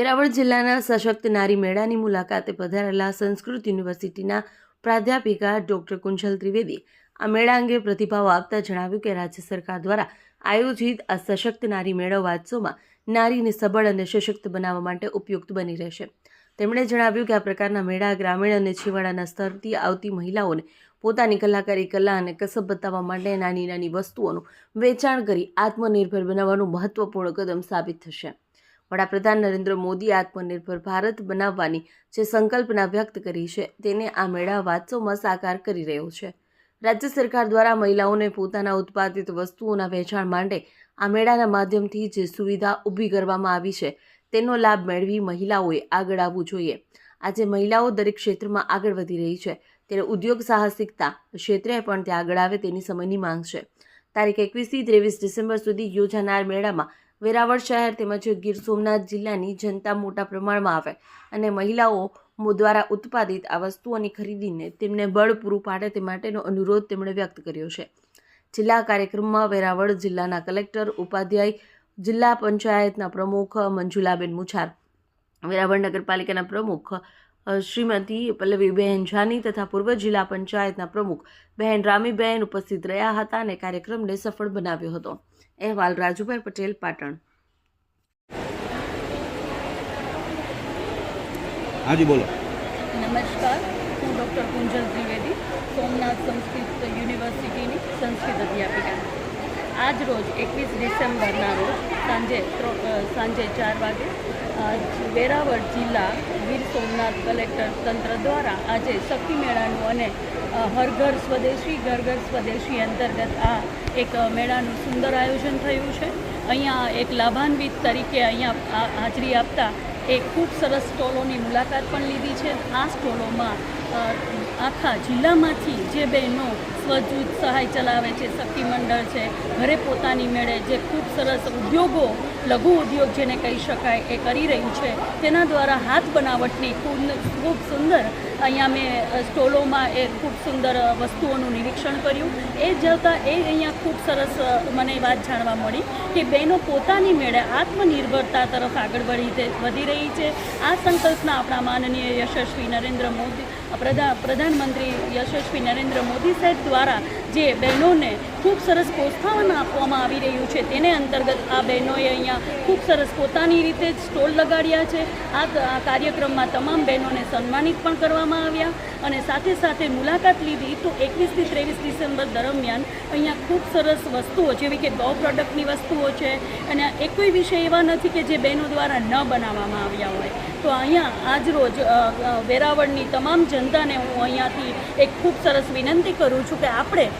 વેરાવળ જિલ્લાના સશક્ત નારી મેળાની મુલાકાતે પધારેલા સંસ્કૃત યુનિવર્સિટીના પ્રાધ્યાપિકા ડોક્ટર કુંજલ ત્રિવેદી આ મેળા અંગે પ્રતિભાવ આપતા જણાવ્યું કે રાજ્ય સરકાર દ્વારા આયોજિત આ સશક્ત નારી મેળો વાત્સોમાં નારીને સબળ અને સશક્ત બનાવવા માટે ઉપયુક્ત બની રહેશે. તેમણે જણાવ્યું કે આ પ્રકારના મેળા ગ્રામીણ અને છેવાડાના સ્તરથી આવતી મહિલાઓને પોતાની કલાકારી, કલા અને કસબ બતાવવા માટે નાની નાની વસ્તુઓનું વેચાણ કરી આત્મનિર્ભર બનાવવાનું મહત્વપૂર્ણ કદમ સાબિત થશે. વડાપ્રધાન નરેન્દ્ર મોદી આત્મનિર્ભર ભારત બનાવવાની જે સંકલ્પના વ્યક્ત કરી છે, તેને આ મેળા વાત્સોમાં સાકાર કરી રહ્યો છે. રાજ્ય સરકાર દ્વારા મહિલાઓને પોતાના ઉત્પાદિત વસ્તુઓના વેચાણ માટે આ મેળાના માધ્યમથી જે સુવિધા ઊભી કરવામાં આવી છે, તેનો લાભ મેળવી મહિલાઓએ આગળ આવવું જોઈએ. આજે મહિલાઓ દરેક ક્ષેત્રમાં આગળ વધી રહી છે. ત્યારે ઉદ્યોગ સાહસિકતા ક્ષેત્રે પણ તે આગળ આવે તેની સમયની માંગ છે. તારીખ એકવીસથી ત્રેવીસ ડિસેમ્બર સુધી યોજાનાર મેળામાં વેરાવળ શહેર તેમજ ગીર સોમનાથ જિલ્લાની જનતા મોટા પ્રમાણમાં આવે અને મહિલાઓ દ્વારા ઉત્પાદિત આ વસ્તુઓની ખરીદીને તેમને બળ પૂરું પાડે તે માટેનો અનુરોધ તેમણે વ્યક્ત કર્યો છે. જિલ્લા કાર્યક્રમમાં વેરાવળ જિલ્લાના કલેક્ટર, ઉપાધ્યાય, જિલ્લા પંચાયતના પ્રમુખ મંજુલાબેન મુછાર, વેરાવળ નગરપાલિકાના પ્રમુખ શ્રીમતી પલ્લવીબહેન જાની તથા પૂર્વ જિલ્લા પંચાયતના પ્રમુખ બહેન રામીબહેન ઉપસ્થિત રહ્યા હતા અને કાર્યક્રમને સફળ બનાવ્યો હતો. અહેવાલ રાજુભાઈ પટેલ પાટણ. હાજી બોલો. નમસ્કાર હું ડૉક્ટર કુંજલ ત્રિવેદી સોમનાથ સંસ્કૃત યુનિવર્સિટીની સંસ્કૃત અધ્યાપિકા. આજ રોજ એકવીસ ડિસેમ્બરના રોજ સાંજે સાંજે ચાર વાગે વેરાવળ જિલ્લા ગીર સોમનાથ કલેક્ટર તંત્ર દ્વારા આજે શક્તિ મેળાનું અને હરઘર હર ઘર સ્વદેશી ઘર ઘર સ્વદેશી અંતર્ગત આ એક મેળાનું સુંદર આયોજન થયું છે. અહીંયા એક લાભાન્વિત તરીકે અહીંયા હાજરી આપતા એ ખૂબ સરસ સ્ટોલોની મુલાકાત પણ લીધી છે. આ સ્ટોલોમાં આખા જિલ્લામાંથી જે બહેનો સ્વજૂથ સહાય ચલાવે છે, શક્તિ મંડળ છે, ઘરે પોતાની મેળે જે ખૂબ સરસ ઉદ્યોગો, લઘુ ઉદ્યોગ જેને કહી શકાય, એ કરી રહ્યું છે. તેના દ્વારા હાથ બનાવટની ખૂબ ખૂબ સુંદર અહીંયા મેં સ્ટોલોમાં એ ખૂબ સુંદર વસ્તુઓનું નિરીક્ષણ કર્યું. એ જતાં એ અહીંયા ખૂબ સરસ મને વાત જાણવા મળી કે બહેનો પોતાની મેળે આત્મનિર્ભરતા તરફ આગળ વધી વધી રહી છે. આ સંકલ્પના આપણા માનનીય યશસ્વી નરેન્દ્ર મોદી પ્રધા, પ્રધાનમંત્રી યશસ્વી નરેન્દ્ર મોદી સાહેબ દ્વારા пара જે બહેનોને ખૂબ સરસ પ્રોત્સાહન આપવામાં આવી રહ્યું છે તેને અંતર્ગત આ બહેનોએ અહીંયા ખૂબ સરસ પોતાની રીતે જ સ્ટોલ લગાડ્યા છે. આ કાર્યક્રમમાં તમામ બહેનોને સન્માનિત પણ કરવામાં આવ્યા અને સાથે સાથે મુલાકાત લીધી તો એકવીસથી ત્રેવીસ ડિસેમ્બર દરમિયાન અહીંયા ખૂબ સરસ વસ્તુઓ જેવી કે ગૌ પ્રોડક્ટની વસ્તુઓ છે. અને એક કોઈ વિષય એવા નથી કે જે બહેનો દ્વારા ન બનાવવામાં આવ્યા હોય. તો અહીંયા આજ રોજ અ, અ, વેરાવળની તમામ જનતાને હું અહીંયાથી એક ખૂબ સરસ વિનંતી કરું છું કે આપણે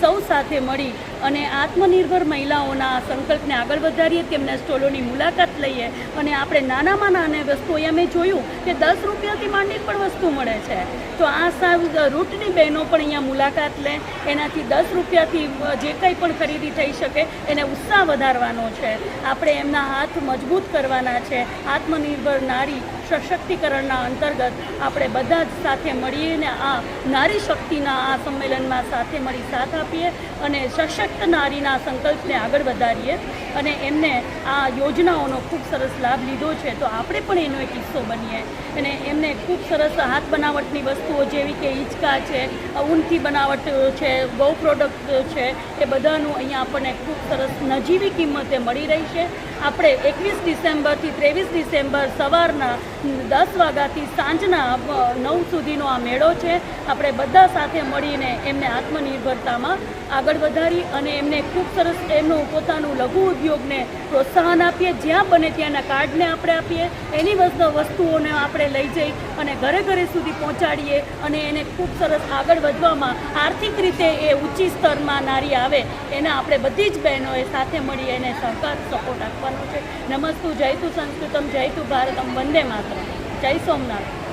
સૌ સાથે મળી અને આત્મનિર્ભર મહિલાઓના સંકલ્પને આગળ વધારીએ, તેમના સ્ટોલોની મુલાકાત લઈએ અને આપણે નાનામાં નાની વસ્તુ અહીંયા મેં જોયું કે દસ રૂપિયાથી માંડી પણ વસ્તુ મળે છે. તો આ સાવ રૂટની બહેનો પણ અહીંયા મુલાકાત લે, એનાથી દસ રૂપિયાથી જે કંઈ પણ ખરીદી થઈ શકે એને ઉત્સાહ વધારવાનો છે. આપણે એમના હાથ મજબૂત કરવાના છે. આત્મનિર્ભર નારી સશક્તિકરણના અંતર્ગત આપણે બધા જ સાથે મળીને આ નારી શક્તિના આ સંમેલનમાં સાથે મળી, સાથ આપીએ અને સશક્ત નારીના સંકલ્પને આગળ વધારીએ અને એમને આ યોજનાઓનો ખૂબ સરસ લાભ લીધો છે. તો આપણે પણ એનો એક હિસ્સો બનીએ અને એમને ખૂબ સરસ હાથ બનાવટની વસ્તુઓ જેવી કે હિંચકા છે ઊનથી બનાવટ છે, ગૌ પ્રોડક્ટ છે, એ બધાનું અહીંયા આપણને ખૂબ સરસ નજીવી કિંમતે મળી રહી છે. આપણે એકવીસ ડિસેમ્બરથી ત્રેવીસ ડિસેમ્બર સવારના દસ વાગ્યાથી સાંજના નવ સુધીનો આ મેળો છે. આપણે બધા સાથે મળીને એમને આત્મનિર્ભરતામાં આગળ વધારી અને એમને ખૂબ સરસ એમનું પોતાનું લઘુ ઉદ્યોગને પ્રોત્સાહન આપીએ. જ્યાં બને ત્યાંના કાર્ડને આપણે આપીએ. એની વસ્તુ, વસ્તુઓને આપણે લઈ જઈ અને ઘરે ઘરે સુધી પહોંચાડીએ અને એને ખૂબ સરસ આગળ વધવામાં આર્થિક રીતે એ ઊંચી સ્તરમાં નારી આવે. એના આપણે બધી જ બહેનોએ સાથે મળી એને સહકાર, સપોર્ટ આપવાનો છે. નમસ્તુ જયતુ સંસ્કૃતમ જયતુ ભારતમ વંદે માત્ર જય સોમનાથ.